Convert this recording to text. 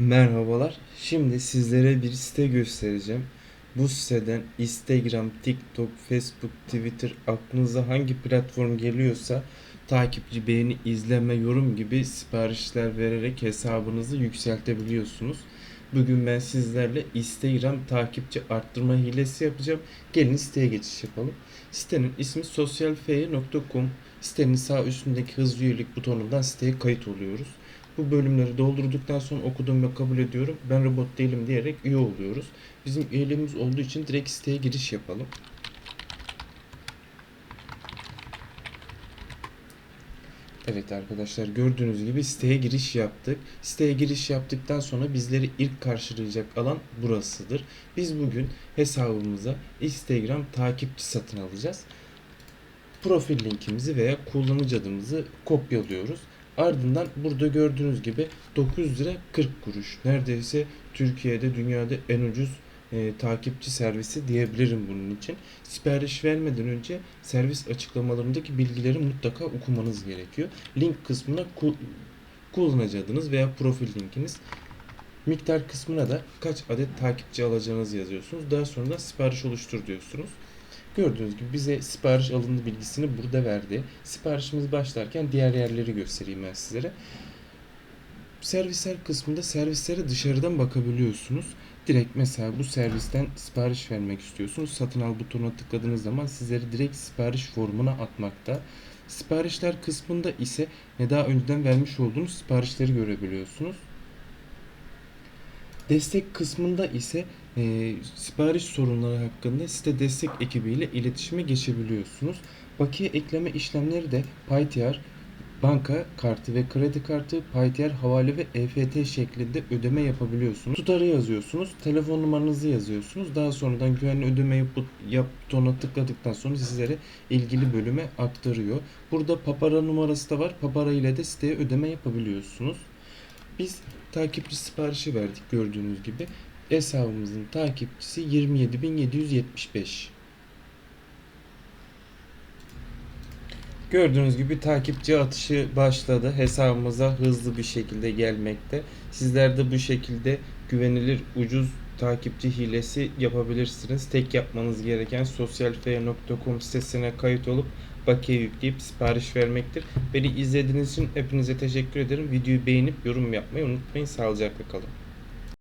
Merhabalar. Şimdi sizlere bir site göstereceğim. Bu siteden Instagram, TikTok, Facebook, Twitter aklınıza hangi platform geliyorsa takipçi, beğeni, izleme, yorum gibi siparişler vererek hesabınızı yükseltebiliyorsunuz. Bugün ben sizlerle Instagram takipçi arttırma hilesi yapacağım. Gelin siteye geçiş yapalım. Sitenin ismi sosyalfeye.com. Sitenin sağ üstündeki hızlı üyelik butonundan siteye kayıt oluyoruz. Bu bölümleri doldurduktan sonra okudum ve kabul ediyorum. Ben robot değilim diyerek üye oluyoruz. Bizim üyeliğimiz olduğu için direkt siteye giriş yapalım. Evet arkadaşlar gördüğünüz gibi siteye giriş yaptık. Siteye giriş yaptıktan sonra bizleri ilk karşılayacak alan burasıdır. Biz bugün hesabımıza Instagram takipçi satın alacağız. Profil linkimizi veya kullanıcı adımızı kopyalıyoruz. Ardından burada gördüğünüz gibi 9 lira 40 kuruş. Neredeyse Türkiye'de dünyada en ucuz e, takipçi servisi diyebilirim bunun için. Sipariş vermeden önce servis açıklamalarındaki bilgileri mutlaka okumanız gerekiyor. Link kısmına ku- kullanıcı adınız veya profil linkiniz. Miktar kısmına da kaç adet takipçi alacağınızı yazıyorsunuz. Daha sonra da sipariş oluştur diyorsunuz. Gördüğünüz gibi bize sipariş alındı bilgisini burada verdi. Siparişimiz başlarken diğer yerleri göstereyim ben sizlere. Servisler kısmında servislere dışarıdan bakabiliyorsunuz. Direkt mesela bu servisten sipariş vermek istiyorsunuz. Satın al butonuna tıkladığınız zaman sizleri direkt sipariş formuna atmakta. Siparişler kısmında ise ne daha önceden vermiş olduğunuz siparişleri görebiliyorsunuz. Destek kısmında ise e, sipariş sorunları hakkında site destek ekibiyle iletişime geçebiliyorsunuz. Bakiye ekleme işlemleri de PayTR, banka kartı ve kredi kartı, PayTR havale ve EFT şeklinde ödeme yapabiliyorsunuz. Tutarı yazıyorsunuz, telefon numaranızı yazıyorsunuz. Daha sonradan güvenli ödeme yap, yap butonuna tıkladıktan sonra sizlere ilgili bölüme aktarıyor. Burada papara numarası da var. Papara ile de siteye ödeme yapabiliyorsunuz. Biz takipçi siparişi verdik gördüğünüz gibi. Hesabımızın takipçisi 27.775. Gördüğünüz gibi takipçi atışı başladı. Hesabımıza hızlı bir şekilde gelmekte. Sizler de bu şekilde güvenilir ucuz takipçi hilesi yapabilirsiniz. Tek yapmanız gereken sosyalfeya.com sitesine kayıt olup bakiye yükleyip sipariş vermektir. Beni izlediğiniz için hepinize teşekkür ederim. Videoyu beğenip yorum yapmayı unutmayın. Sağlıcakla kalın.